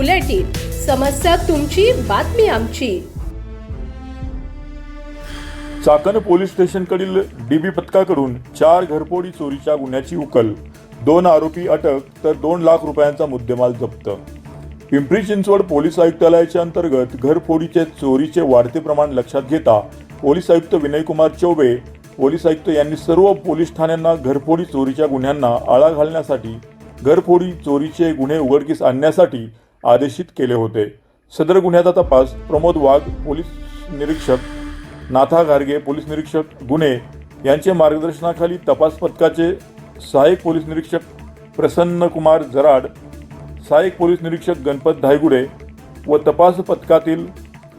Bulletin समस्या तुमची बातमी आमची. चाकण पोलीस स्टेशनकडील डीबी पथकाकडून चार घरफोडी चोरीच्या गुन्ह्याची उकल. दोन आरोपी अटक तर दोन लाख रुपयांचा मुद्देमाल जप्त. पिंपरी चिंचवड पोलीस आयुक्तालयाच्या अंतर्गत घरफोडीचे चोरीचे वाढते प्रमाण लक्षात घेता पोलीस आयुक्त विनयकुमार चौबे पोलीस आयुक्त यांनी सर्व पोलीस ठाण्यांना घरफोडी चोरीच्या गुन्ह्यांना आळा घालण्यासाठी घरफोडी चोरीचे गुन्हे उघडकीस आणण्यासाठी आदेशित केले होते. सदर गुन्ह्याचा तपास प्रमोद वाघ पोलीस निरीक्षक नाथा गारगे पोलीस निरीक्षक गुन्हे यांचे मार्गदर्शनाखाली तपास पथकाचे सहाय्यक पोलीस निरीक्षक प्रसन्न कुमार जराड सहाय्यक पोलीस निरीक्षक गणपत धायगुडे व तपास पथकातील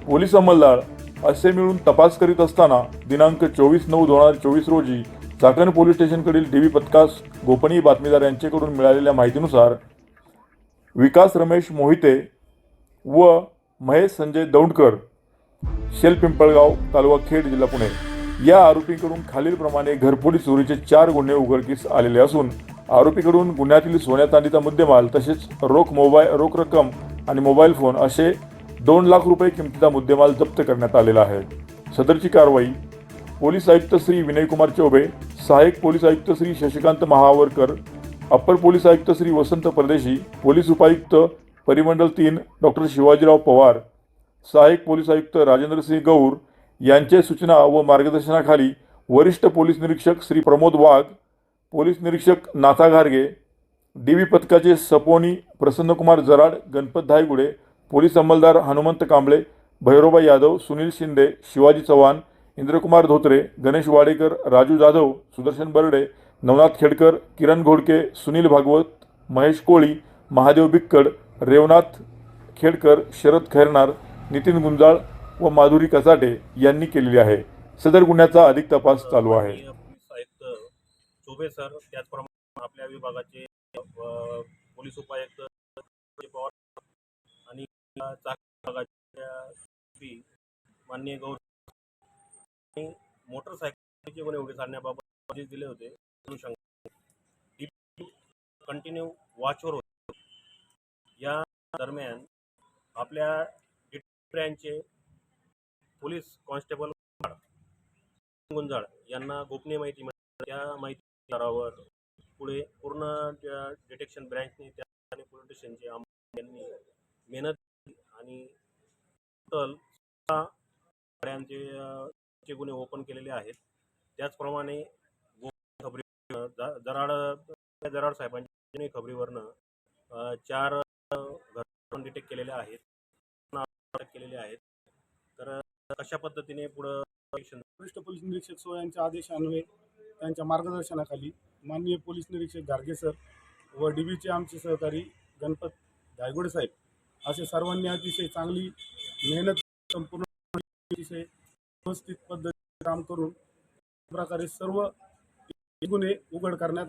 पोलीस अंमलदार असे मिळून तपास करीत असताना दिनांक चोवीस नऊ दोन हजार चोवीस रोजी चाकण पोलीस स्टेशनकडील डीबी पथकास गोपनीय बातमीदार यांच्याकडून मिळालेल्या माहितीनुसार विकास रमेश मोहिते व महेश संजय दौंडकर शेल पिंपळगाव तालुका खेड जिल्हा पुणे. या आरोपीकडून खालीलप्रमाणे घरफोडी चोरीचे चार गुन्हे उघडकीस आलेले असून आरोपीकडून गुन्ह्यातील सोन्या चांदीचा मुद्देमाल तसेच रोख मोबाईल रोख रक्कम आणि मोबाईल फोन असे दोन लाख रुपये किमतीचा मुद्देमाल जप्त करण्यात आलेला आहे. सदरची कारवाई पोलीस आयुक्त श्री विनयकुमार चौबे सहाय्यक पोलीस आयुक्त श्री शशिकांत महावरकर अप्पर पोलीस आयुक्त श्री वसंत परदेशी पोलीस उपायुक्त परिमंडल तीन डॉक्टर शिवाजीराव पवार सहाय्यक पोलीस आयुक्त राजेंद्रसिंह गौर यांचे सूचना व मार्गदर्शनाखाली वरिष्ठ पोलीस निरीक्षक श्री प्रमोद वाघ पोलीस निरीक्षक नाथा घारगे डी व्ही पथकाचे सपोनी प्रसन्नकुमार जराड गणपत धायगुडे पोलीस अंमलदार हनुमंत कांबळे भैरोबा यादव सुनील शिंदे शिवाजी चव्हाण इंद्रकुमार धोत्रे गणेश वाडेकर राजू जाधव सुदर्शन बर्डे नवनाथ खेडकर किरण घोडके सुनील भागवत महेश कोळी महादेव बिक्कड रेवनाथ खेडकर शरद खैरनार नितीन गुंजाळ व माधुरी कसाटे यांनी केलेली आहे. सदर गुन्ह्याचा अधिक तपास चालू आहे. पोलीस चोबे सर त्याचप्रमाणे आपल्या विभागाचे पोलीस उपायुक्त पवार आणि मान्य गौर मोटरसायकलचे गुन्हे उघडकीस आणण्याबाबत आदेश दिले होते. कंटिन्यू वॉचवर होते. या दरम्यान आपल्या ब्रँचचे पोलीस कॉन्स्टेबल गुंजाळ यांना गोपनीय माहिती मिळाली. त्या माहिती आधारावर पुढे पूर्ण त्या डिटेक्शन ब्रँचने त्या पोलीस स्टेशनचे यांनी मेहनत आणि टोटल सहा गाड्यांचे चे गुन्हे ओपन केलेले आहेत त्याचप्रमाणे जराड जराड साहेबांच्या खबरीवरनं चार घर डिटेक्ट केलेले आहेत. अटक केलेले आहेत. तर अशा पद्धतीने पुढं वरिष्ठ पोलीस निरीक्षक सोयांच्या आदेशान्वये त्यांच्या मार्गदर्शनाखाली माननीय पोलीस निरीक्षक गार्गे सर व डी बीचे आमचे सहकारी गणपत धायगुडे साहेब असे सर्वांनी अतिशय चांगली मेहनत संपूर्ण अतिशय व्यवस्थित पद्धतीने काम करून प्रकारे सर्व गुन्हे उघड करण्यात